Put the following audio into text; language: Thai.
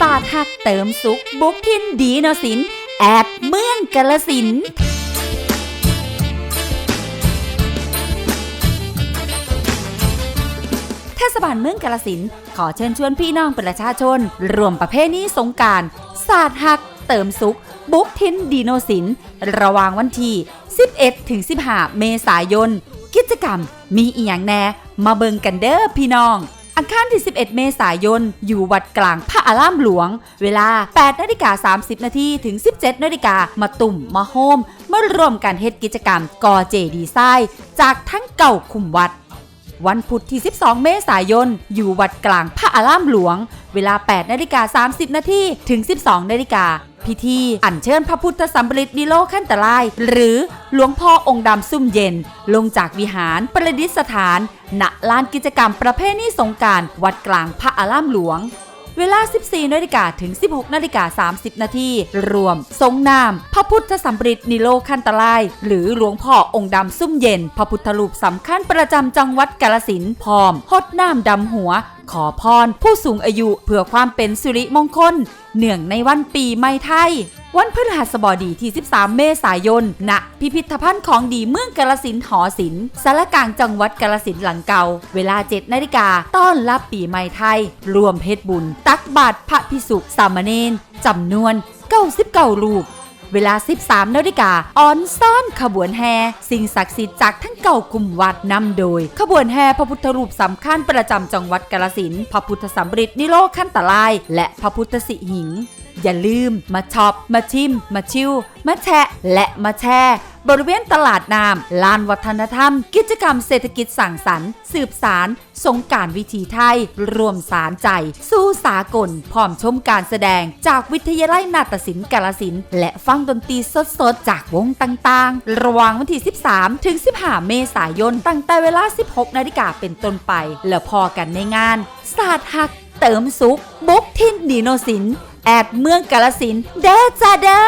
ศาสตร์หักเติมสุขบุกทินดีนสิน แอดเมืองกาลสินเทศบาลเมืองกาลสินขอเชิญชวนพี่น้องประชาชน รวมประเพณีสงการศาสตร์หักเติมสุข บุกทินดีโนสิน ระวางวันที่ 11 ถึง 15 เมษายน กิจกรรมมีอีหยังแน่ มาเบิงกันเด้อพี่น้อง คารที่ 11 เมษายน อยู่วัดกลางพระอารามหลวง เวลา 8นาฬิกา30 นาทีถึง 17นาฬิกามาตุ่มมาโฮมมารวมกันเฮ็ดกิจกรรมกอเจดีไซน์จากทั้งเก่าคุมวัด วันพุธที่ 12 เมษายน อยู่วัดกลางพระอารามหลวง เวลา 8นาฬิกา30 นาทีถึง 12นาฬิกา พิธี อัญเชิญพระพุทธสัมบริตนิโลขั้นตรายหรือหลวงพ่อองค์ดำซุ่มเย็น ลงจากวิหารประดิษฐานณลานกิจกรรมประเพณีสงการวัดกลางพระอารามหลวง เวลา 14นาฬิกาถึง 16นาฬิกา30 นาทีรวม ทรงนาม พระพุทธสัมบริตนิโลคันตลาย หรือหลวงพ่อองค์ดำซุ่มเย็น พระพุทธรูปสำคัญประจำจังหวัดกาลสินพร้อม หดน้ำดำหัว ขอพร ผู้สูงอายุเพื่อความเป็นสิริมงคล เนื่องในวันปีใหม่ไทย วันพฤหัสบดีที่ 13 เมษายน ณ พิพิธภัณฑ์ของดีเมืองกาลสินหอศิลป์สารกลางจังหวัดกาลสินหลังเก่า เวลา 7 นาฬิกา ต้อนรับปีใหม่ไทย รวมเพชรบุญ ตักบาตรพระพิสุสามเณรจำนวน 99รูปเวลา 13 นาฬิกาออนซ่อนขบวนแห่สิ่งศักดิ์สิทธิ์จากทั้งเก่ากลุ่มวัดนำโดย ขบวนแห่พระพุทธรูปสำคัญประจำจังหวัดกาลสินพระพุทธสัมบริตนิโรธขั้นตะลาย และพระพุทธสิหิง อย่าลืมมาช็อป มาชิม มาชิว มาแชะ และมาแชร์บริเวณตลาดน้ำลานวัฒนธรรม กิจกรรมเศรษฐกิจสั่งสรรค์ สืบสาร สงการวิถีไทย รวมสารใจ สู้สากล พร้อมชมการแสดง จากวิทยาลัยนาฏศิลป์กาลสินและฟังดนตรีสดๆ จากวงต่างๆ ระหว่างวันที่ 13 ถึง 15 เมษายน ตั้งแต่เวลา 16 นาฬิกาเป็นต้นไป แล้วพอกันในงาน ศาสตร์หัก เติมสุขบุกทินดีโนสิน แอดเมืองกาลสินเด้อจ้าเด้อ